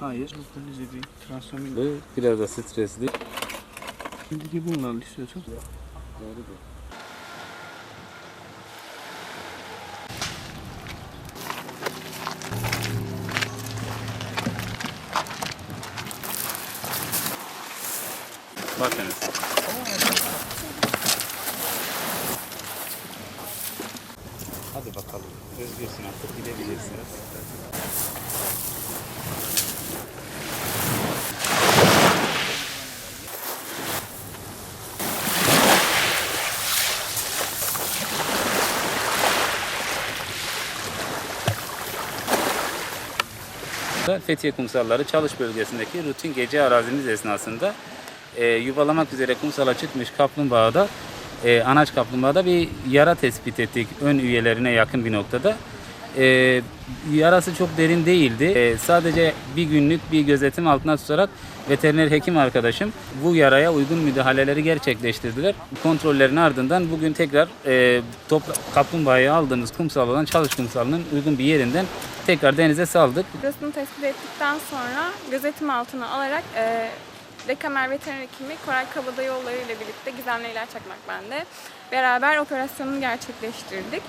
Hayır. Bize bir transformin. Ve biraz da stresli. Şimdiki bunlarla istiyorsan. Bakınız. Hadi bakalım. Özgürsün artık gidebilirsiniz. Fethiye Kumsalları Çalış bölgesindeki rutin gece arazimiz esnasında e, yuvalamak üzere kumsala çıkmış kaplumbağada e, anaç kaplumbağada bir yara tespit ettik ön üyelerine yakın bir noktada. E, yarası çok derin değildi. E, sadece bir günlük bir gözetim altına tutarak veteriner hekim arkadaşım bu yaraya uygun müdahaleleri gerçekleştirdiler. Kontrollerin ardından bugün tekrar e, topla, kaplumbağayı aldığımız kumsal olan Çalış kumsalının uygun bir yerinden tekrar denize saldık. Burasını tespit ettikten sonra gözetim altına alarak e, Dekamer Veteriner Hekimi Koray Kabadayıoğulları ile birlikte Gizemli İlaç Çakmak bende. Beraber operasyonunu gerçekleştirdik.